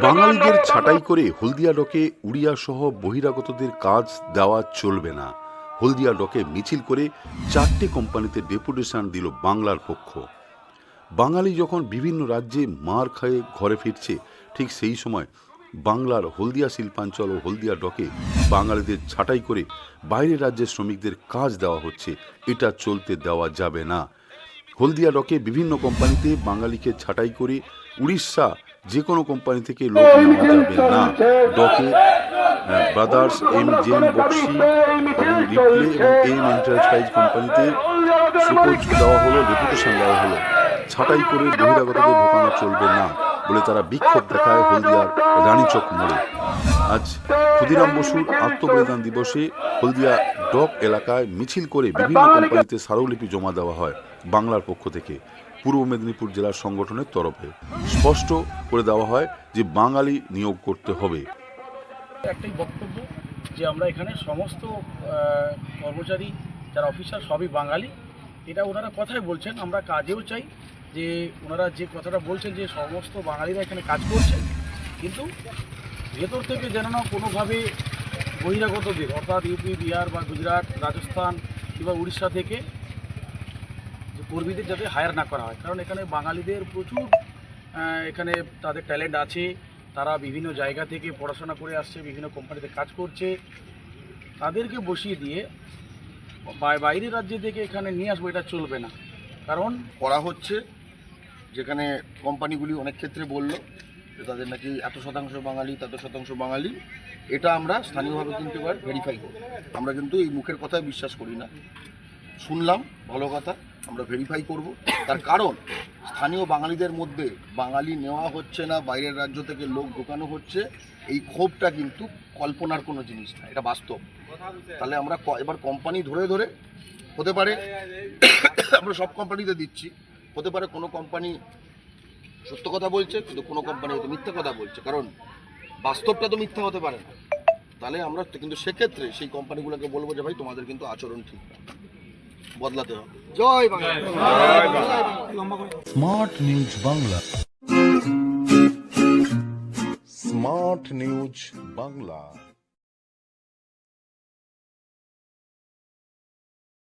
বাঙালিদের ছাঁটাই করে হলদিয়া ডকে উড়িয়া সহ বহিরাগতদের কাজ দেওয়া চলবে না। হলদিয়া ডকে মিছিল করে চারটে কোম্পানিতে ডেপুটেশন দিল বাংলার পক্ষ। বাঙালি যখন বিভিন্ন রাজ্যে মার খায়ে ঘরে ফিরছে ঠিক সেই সময় বাংলার হলদিয়া শিল্পাঞ্চল ও হলদিয়া ডকে বাঙালিদের ছাঁটাই করে বাইরের রাজ্যের শ্রমিকদের কাজ দেওয়া হচ্ছে। এটা চলতে দেওয়া যাবে না। হলদিয়া ডকে বিভিন্ন কোম্পানিতে বাঙালিকে ছাঁটাই করে উড়িষ্যা যে কোনো কোম্পানি থেকে লোক নেওয়া যাবে না। ডকে ব্রাদার্স এম জেম বক্সি রিপ্লে এবং এম এন্টারপ্রাইজ কোম্পানিতে সুপোজ দেওয়া হলো রেপুটেশন দেওয়া হলো। ছাঁটাই করে বহিরাগতদের ঢোকানো চলবে না বলে তারা বিক্ষোভ দেখায় হলদিয়ার রানীচক মোড়ে। আজ ক্ষুদিরাম বসুর আত্মবলিদান দিবসে হলদিয়া ডক এলাকায় মিছিল করে বিভিন্ন কোম্পানিতে স্মারকলিপি জমা দেওয়া হয় বাংলার পক্ষ থেকে। পূর্ব মেদিনীপুর জেলার সংগঠনের তরফে স্পষ্ট করে দেওয়া হয় যে বাঙালি নিয়োগ করতে হবে। একটাই বক্তব্য যে আমরা এখানে সমস্ত কর্মচারী, যারা অফিসার সবই বাঙালি। এটা ওনারা কথাই বলছেন। আমরা কাজেও চাই যে ওনারা যে কথাটা বলছেন যে সমস্ত বাঙালিরা এখানে কাজ করছেন কিন্তু ভেতর থেকে যেন না কোনোভাবে বহিরাগতদের, অর্থাৎ ইউপি, বিহার বা গুজরাট, রাজস্থান কিংবা উড়িষ্যা থেকে কর্মীদের যাতে হায়ার না করা হয়। কারণ এখানে বাঙালিদের প্রচুর এখানে তাদের ট্যালেন্ট আছে। তারা বিভিন্ন জায়গা থেকে পড়াশোনা করে আসছে, বিভিন্ন কোম্পানিতে কাজ করছে। তাদেরকে বসিয়ে দিয়ে বাই- বাইরের রাজ্য থেকে এখানে নিয়ে আসব, এটা চলবে না। কারণ করা হচ্ছে, যেখানে কোম্পানিগুলি অনেক ক্ষেত্রে বলল যে তাদের নাকি এত শতাংশ বাঙালি, তত শতাংশ বাঙালি। এটা আমরা স্থানীয়ভাবে কিন্তু এবার ভেরিফাই করব। আমরা কিন্তু এই মুখের কথায় বিশ্বাস করি না। শুনলাম, ভালো কথা। আমরা ভেরিফাই করব। তার কারণ, স্থানীয় বাঙালিদের মধ্যে বাঙালি নেওয়া হচ্ছে না, বাইরের রাজ্য থেকে লোক ঢোকানো হচ্ছে, এই ক্ষোভটা কিন্তু কল্পনার কোনো জিনিস না, এটা বাস্তব। তাহলে আমরা এবার কোম্পানি ধরে ধরে, হতে পারে, আমরা সব কোম্পানিতে দিচ্ছি, হতে পারে কোনো কোম্পানি সত্য কথা বলছে, কিন্তু কোনো কোম্পানি হয়তো মিথ্যা কথা বলছে, কারণ বাস্তবটা তো মিথ্যা হতে পারে না। তাহলে আমরা, কিন্তু সেক্ষেত্রে সেই কোম্পানিগুলোকে বলব যে, ভাই, তোমাদের কিন্তু আচরণ ঠিক না। বদলাতে হবে। জয় Bangla. Smart news Bangla. Smart news Bangla